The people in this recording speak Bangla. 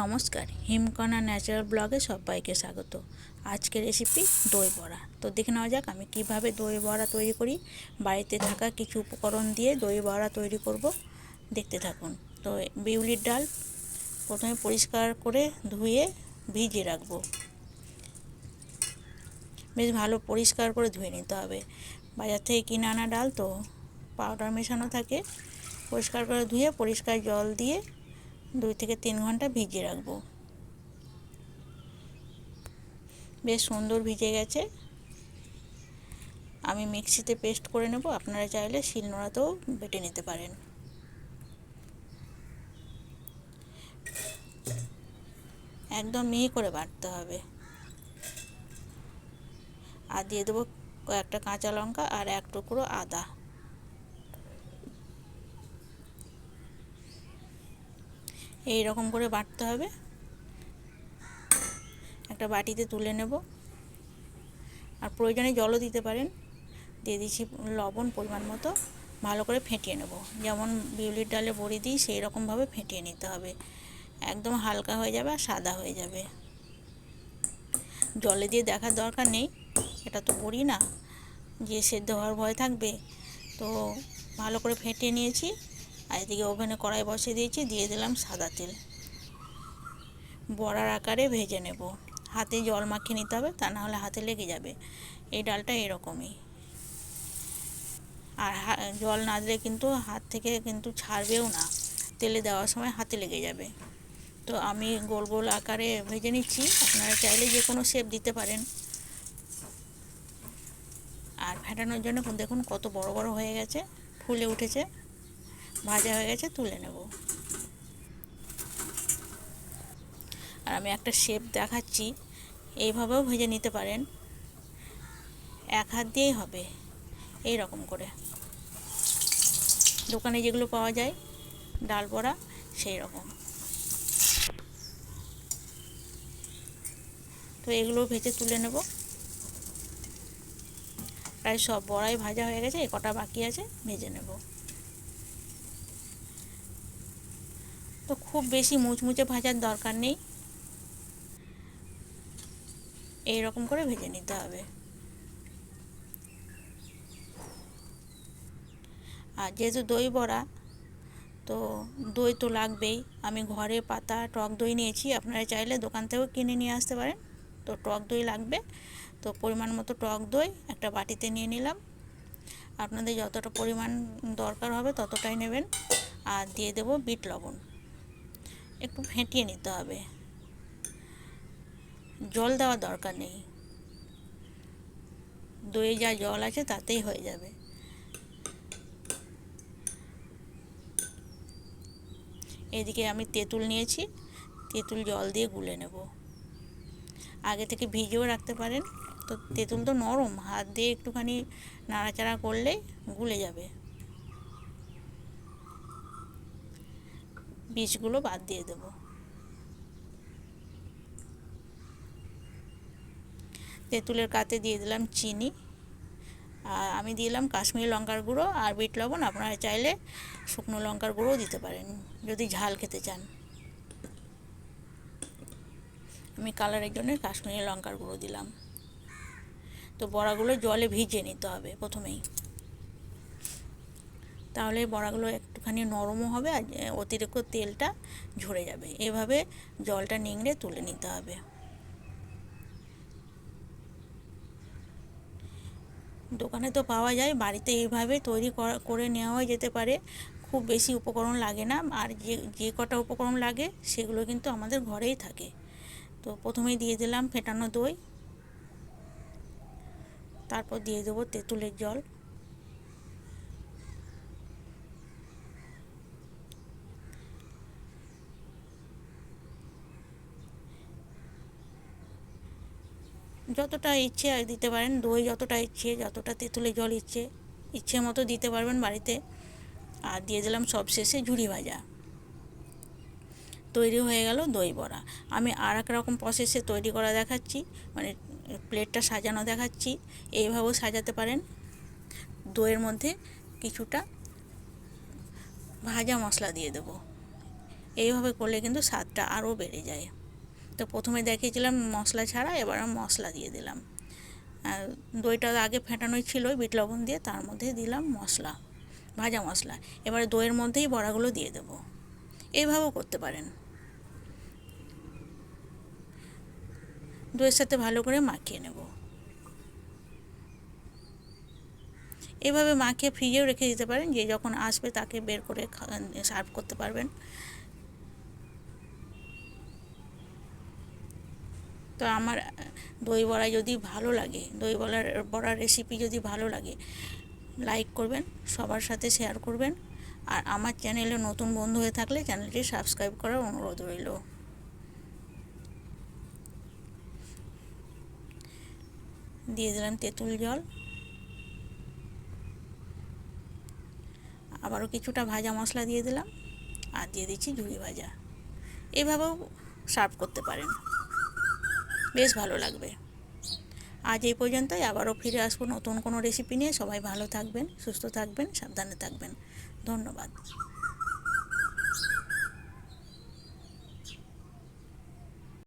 নমস্কার হিমকণা ন্যাচারাল ব্লগে সবাইকে স্বাগত। আজকের রেসিপি দই বড়া। তো দেখে নেওয়া যাক আমি কীভাবে দই বড়া তৈরি করি। বাড়িতে থাকা কিছু উপকরণ দিয়ে দই বড়া তৈরি করব। দেখতে থাকুন। তো বিউলির ডাল প্রথমে পরিষ্কার করে ধুয়ে ভিজিয়ে রাখব। বেশ ভালো পরিষ্কার করে ধুয়ে নিতে হবে। বাজার থেকে কিনে আনা ডাল তো পাউডার মেশানো থাকে। পরিষ্কার করে ধুয়ে পরিষ্কার জল দিয়ে দুই থেকে তিন ঘণ্টা ভিজিয়ে রাখব। বেশ সুন্দর ভিজে গেছে। আমি মিক্সিতে পেস্ট করে নেব, আপনারা চাইলে শিলনোড়াতেও বেটে নিতে পারেন। একদম মিহি করে বাটতে হবে। আর দিয়ে দেবো কয়েকটা কাঁচা লঙ্কা আর এক টুকরো আদা। এই রকম করে বাটতে হবে। একটা বাটিতে তুলে নেব। আর প্রয়োজনে জলও দিতে পারেন। দিয়ে দিচ্ছি লবণ পরিমাণ মতো। ভালো করে ফেটিয়ে নেব। যেমন বিউলির ডালে বড়ি দিই সেই রকমভাবে ফেটিয়ে নিতে হবে। একদম হালকা হয়ে যাবে আর সাদা হয়ে যাবে। জলে দিয়ে দেখার দরকার নেই। এটা তো বড়ি না। যে সেদ্ধ হওয়ার ভয় থাকবে। তো ভালো করে ফেটিয়ে নিয়েছি। আর এদিকে ওভেনে কড়াই বসিয়ে দিয়েছি, দিয়ে দিলাম সাদা তেল। বড়ার আকারে ভেজে নেব। হাতে জল মাখিয়ে নিতে হবে, তা না হলে হাতে লেগে যাবে। এই ডালটা এরকমই। আর জল না দিলে কিন্তু হাত থেকে কিন্তু ছাড়বেও না। তেলে দেওয়ার সময় হাতে লেগে যাবে। তো আমি গোল গোল আকারে ভেজে নিচ্ছি। আপনারা চাইলে যে কোনো শেপ দিতে পারেন। আর ফেটানোর জন্য দেখুন কত বড় বড় হয়ে গেছে, ফুলে উঠেছে। ভাজা হয়ে গেছে, তুলে নেব। আর আমি একটা শেপ দেখাচ্ছি, এইভাবেও ভেজে নিতে পারেন। এক হাত দিয়েই হবে এই রকম করে। দোকানে যেগুলো পাওয়া যায়, ডাল বড়া সেই রকম তো এগুলো ভেজে তুলে নেব। প্রায় সব বড়াই ভাজা হয়ে গেছে, এ কটা বাকি আছে, ভেজে নেব তো খুব বেশি মুচমুচে ভাজার দরকার নেই। এই রকম করে ভেজে নিতে হবে। আর যেহেতু দই বড়া, তো দই তো লাগবেই। আমি ঘরে পাতা, টক দই নিয়েছি। আপনারা চাইলে দোকান থেকেও কিনে নিয়ে আসতে পারেন। তো টক দই লাগবে। তো পরিমাণ মতো টক দই একটা বাটিতে নিয়ে নিলাম। আপনাদের যতটা পরিমাণ দরকার হবে ততটাই নেবেন। আর দিয়ে দেব বিট লবণ। একটু ফেটিয়ে নিতে হবে। জল দেওয়ার দরকার নেই। দইয়ে যা জল আছে তাতেই হয়ে যাবে। এদিকে আমি তেঁতুল নিয়েছি। তেঁতুল জল দিয়ে গুলে নেব। আগে থেকে ভিজেও রাখতে পারেন। তো তেঁতুল তো নরম, হাত দিয়ে একটুখানি নাড়াচাড়া করলেই গুলে যাবে। বীজগুলো বাদ দিয়ে দেবো। তেঁতুলের কাতে দিয়ে দিলাম চিনি, আর আমি দিলাম কাশ্মীরি লঙ্কার গুঁড়ো আর বিট লবণ। আপনারা চাইলে শুকনো লঙ্কার গুঁড়োও দিতে পারেন, যদি ঝাল খেতে চান। আমি কালারের জন্য কাশ্মীরি লঙ্কার গুঁড়ো দিলাম। তো বড়াগুলো জলে ভিজিয়ে নিতে হবে প্রথমেই। তাহলে বড়াগুলো একটুখানি নরমও হবে আর অতিরিক্ত তেলটা ঝরে যাবে। এভাবে জলটা নিংড়ে তুলে নিতে হবে। দোকানে তো পাওয়া যায়, বাড়িতে এইভাবে তৈরি করে নেওয়া যেতে পারে। খুব বেশি উপকরণ লাগে না, আর যে যে কটা উপকরণ লাগে সেগুলো কিন্তু আমাদের ঘরেই থাকে। তো প্রথমেই দিয়ে দিলাম ফেটানো দই, তারপর দিয়ে দেবো তেঁতুলের জল। যতটা ইচ্ছে দিতে পারেন, দই যতটা ইচ্ছে, যতটা তেঁতুলের জল ইচ্ছে ইচ্ছে মতো দিতে পারবেন বাড়িতে। আর দিয়ে দিলাম সব শেষে ঝুড়ি ভাজা। তৈরি হয়ে গেল দই বড়া। আমি আর এক রকম প্রসেসে তৈরি করা দেখাচ্ছি মানে প্লেটটা সাজানো দেখাচ্ছি। এইভাবেও সাজাতে পারেন। দইয়ের মধ্যে কিছুটা ভাজা মশলা দিয়ে দেবো। এইভাবে করলে কিন্তু স্বাদটা আরও বেড়ে যায়। তো প্রথমে দেখিয়েছিলাম মশলা ছাড়া, এবার মশলা দিয়ে দিলাম। আর দইটা আগে ফেটানোই ছিল বিট লবণ দিয়ে, তার মধ্যে দিলাম মশলা, ভাজা মশলা। এবারে দইয়ের মধ্যেই বড়াগুলো দিয়ে দেবো। এইভাবেও করতে পারেন। দইয়ের সাথে ভালো করে মাখিয়ে নেব। এভাবে মাখিয়ে ফ্রিজেও রেখে দিতে পারেন, যে যখন আসবে তাকে বের করে সার্ভ করতে পারবেন। তো আমার দই বড়া যদি ভালো লাগে, দই বড়ার বড়ার রেসিপি যদি ভালো লাগে লাইক করবেন, সবার সাথে শেয়ার করবেন। আর আমার চ্যানেলে নতুন বন্ধু হয়ে থাকলে চ্যানেলটি সাবস্ক্রাইব করার অনুরোধ রইল। দিয়ে দিলাম তেঁতুল জল। আবারও কিছুটা ভাজা মশলা দিয়ে দিলাম। আর দিয়ে দিচ্ছি ঝুড়ি ভাজা। এভাবেও সার্ভ করতে পারেন। বেশ ভালো লাগবে। আজ এই পর্যন্তই, আবারও ফিরে আসব নতুন কোনো রেসিপি নিয়ে। সবাই ভালো থাকবেন, সুস্থ থাকবেন, সাবধানে থাকবেন। ধন্যবাদ।